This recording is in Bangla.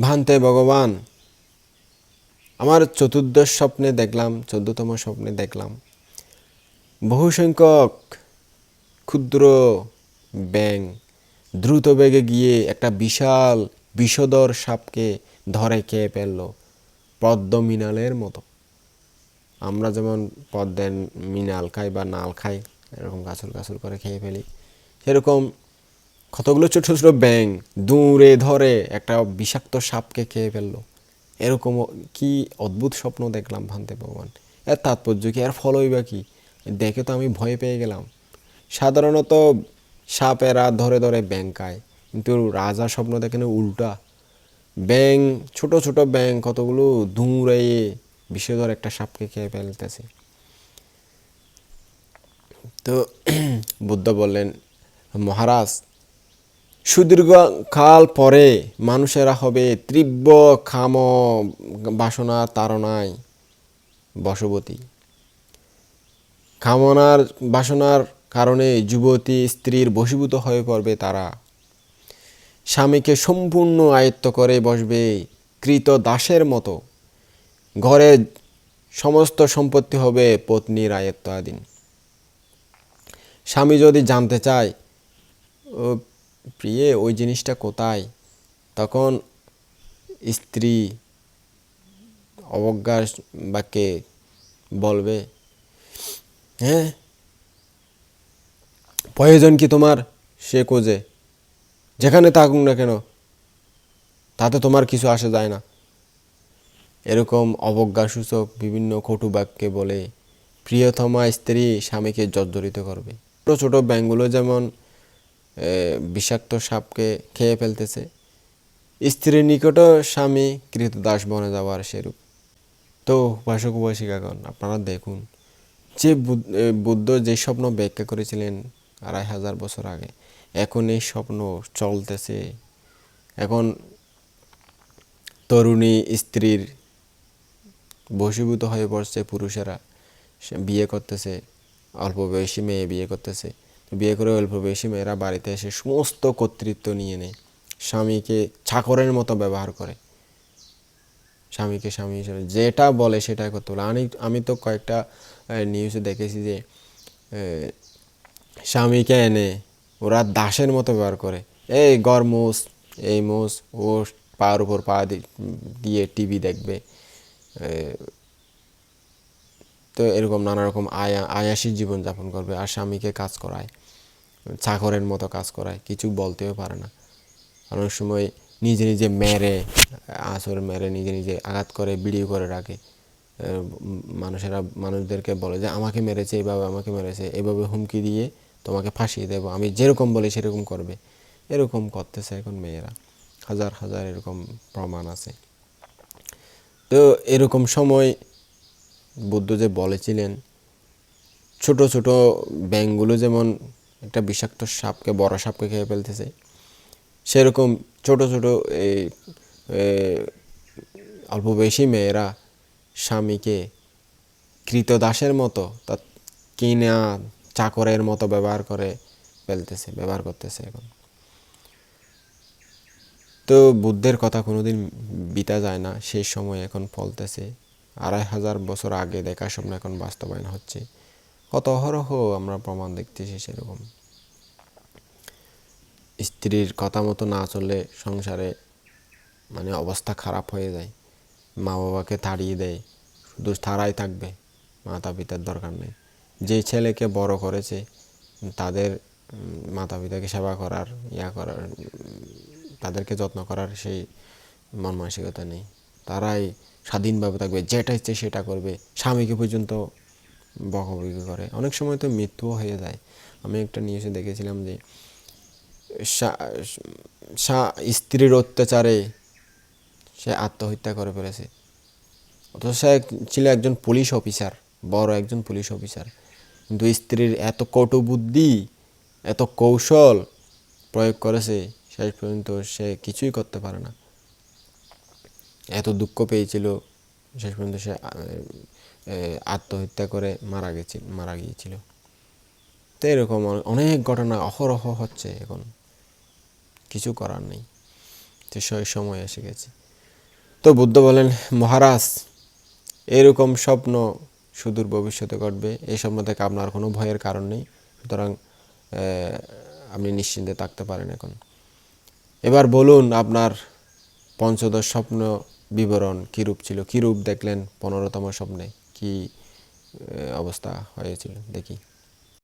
ভান্তে ভগবান। আমার চতুর্দশ স্বপ্নে দেখলাম, চোদ্দতম স্বপ্নে দেখলাম। বহু সংখ্যক ক্ষুদ্র ব্যাং দ্রুত বেগে গিয়ে একটা বিশাল বিষধর সাপকে ধরে খেয়ে ফেলল পদ্ম মিনালের মতো। আমরা যেমন পদ্মের মিনাল খাই বা নাল খাই, এরকম গাছল গাছল করে খেয়ে ফেলি। সেরকম কতগুলো ছোট ছোট ব্যাং দূরে ধরে একটা বিষাক্ত সাপকে খেয়ে ফেলল। এরকম কি অদ্ভুত স্বপ্ন দেখলাম ভান্তে ভগবান। এর তাৎপর্য কি? এর ফলই বা কি? দেখে তো আমি ভয় পেয়ে গেলাম। সাধারণত সাপেরা ধরে ধরে ব্যাং খায়, কিন্তু রাজা স্বপ্ন দেখেন উল্টা। ব্যাং ছোট ছোট ব্যাং কতগুলো দূরে বিষধর একটা সাপকে খেয়ে ফেলতেছে। তো বুদ্ধ বললেন, মহারাজ সুদীর্ঘ কাল পরে মানুষেরা হবে তীব্র খাম বাসনা তাড়নায় বশবতী। কামনার বাসনার কারণে যুবতী স্ত্রীর বশীভূত হয়ে পড়বে তারা। স্বামীকে সম্পূর্ণ আয়ত্ত করে বসবে কৃত দাসের মতো। ঘরে সমস্ত সম্পত্তি হবে পত্নীর আয়ত্ত আয়ত্তাধীন। স্বামী যদি জানতে চায় প্রিয়ে ওই জিনিসটা কোথায়? তখন স্ত্রী অবজ্ঞার বাক্যে বলবে হ্যাঁ প্রয়োজন কি তোমার? সে কোজে যেখানে থাকুক না কেন, তাতে তোমার কিছু আসে যায় না। এরকম অবজ্ঞাসূচক বিভিন্ন কটু বাক্যে বলে, প্রিয়তমা স্ত্রী স্বামীকে জর্জরিত করবে। ছোটো ছোটো ব্যাঙগুলো যেমন বিষাক্ত সাপকে খেয়ে ফেলতেছে। স্ত্রীর নিকটও স্বামী কৃত দাস বনে যাওয়ার সেরূপ। তো উপাসক উপাসিকাগণ আপনারা দেখুন, যে বুদ্ধ যে স্বপ্ন ব্যাখ্যা করেছিলেন আড়াই হাজার বছর আগে, এখন এই স্বপ্ন চলতেছে। এখন তরুণী স্ত্রীর বশীভূত হয়ে পড়ছে পুরুষেরা বিয়ে করতেছে, অল্প বয়সী মেয়ে বিয়ে করতেছে। বিয়ে করে অল্প বেশি মেয়েরা বাড়িতে এসে সমস্ত কর্তৃত্ব নিয়ে নেয়। স্বামীকে চাকরের মতো ব্যবহার করে। স্বামীকে স্বামী হিসেবে যেটা বলে সেটাই করতে বলে। আমি আমি তো কয়েকটা নিউজে দেখেছি যে স্বামীকে এনে ওরা দাসের মতো ব্যবহার করে। এই গর মোস এই মোস ও পার উপর পা দিয়ে টিভি দেখবে। তো এরকম নানা রকম আয়া, আয়াসী জীবনযাপন করবে আর স্বামীকে কাজ করায় চাকরের মতো কাজ করায়, কিছু বলতেও পারে না। অনেক সময় নিজে নিজে মেরে, আসর মেরে নিজে নিজে আঘাত করে, ভিডিও করে রাখে। মানুষেরা, মানুষদেরকে বলে যে, আমাকে মেরেছে এইভাবে আমাকে মেরেছে, এভাবে হুমকি দিয়ে তোমাকে ফাঁসিয়ে দেবো, আমি যেরকম বলি সেরকম করবে। এরকম করতেছে এখন মেয়েরা। হাজার হাজার এরকম প্রমাণ আছে। তো এরকম সময় বুদ্ধ যে বলেছিলেন, ছোট ছোট ব্যাঙগুলো যেমন একটা বিষাক্ত সাপকে, বড় সাপকে খেয়ে ফেলতেছে, সেরকম ছোট ছোট এই অল্প বয়সী মেয়েরা স্বামীকে কৃতদাসের মতো তা কিনা চাকরের মতো ব্যবহার করে ফেলতেছে, ব্যবহার করতেছে এখন। তো বুদ্ধের কথা কোনোদিন বিতা যায় না, সেই সময় এখন ফলতেছে। আড়াই হাজার বছর আগে দেখা স্বপ্ন এখন বাস্তবায়ন হচ্ছে। কত অহরহ আমরা প্রমাণ দেখতেছি সেরকম। স্ত্রীর কথা মতো না চললে সংসারে মানে অবস্থা খারাপ হয়ে যায়। মা বাবাকে তাড়িয়ে দেয়, শুধু তারাই থাকবে মাতা পিতার দরকার নেই। যে ছেলেকে বড় করেছে, তাদের মাতা পিতাকে সেবা করার, ইয়া করার তাদেরকে যত্ন করার সেই মন মানসিকতা নেই। তারাই স্বাধীনভাবে থাকবে, যেটা ইচ্ছে সেটা করবে, স্বামীকে পর্যন্ত বকবকি করে। অনেক সময় তো মৃত্যুও হয়ে যায়। আমি একটা নিউজে দেখেছিলাম যে স্ত্রীর অত্যাচারে সে আত্মহত্যা করে ফেলেছে। অথচ সে ছিল একজন পুলিশ অফিসার বড় একজন পুলিশ অফিসার কিন্তু স্ত্রীর এত কটু বুদ্ধি, এত কৌশল প্রয়োগ করেছে, শেষ পর্যন্ত সে কিছুই করতে পারে না। এত দুঃখ পেয়েছিল, শেষ পর্যন্ত সে আত্মহত্যা করে মারা গেছে মারা গিয়েছিল। তো এরকম অনেক ঘটনা অহরহ হচ্ছে এখন। কিছু করার নেই। তো সেই সময় এসে গেছে। তো বুদ্ধ বলেন, মহারাজ, এরকম স্বপ্ন সুদূর ভবিষ্যতে ঘটবে। এই স্বপ্ন থেকে আপনার কোনো ভয়ের কারণ নেই। সুতরাং আপনি নিশ্চিন্তে থাকতে পারেন এখন। এবার বলুন, আপনার পঞ্চদশ স্বপ্ন বিবরণ কীরূপ ছিল? কীরূপ দেখলেন পনেরোতম স্বপ্নে? কি অবস্থা হয়েছিল? দেখি।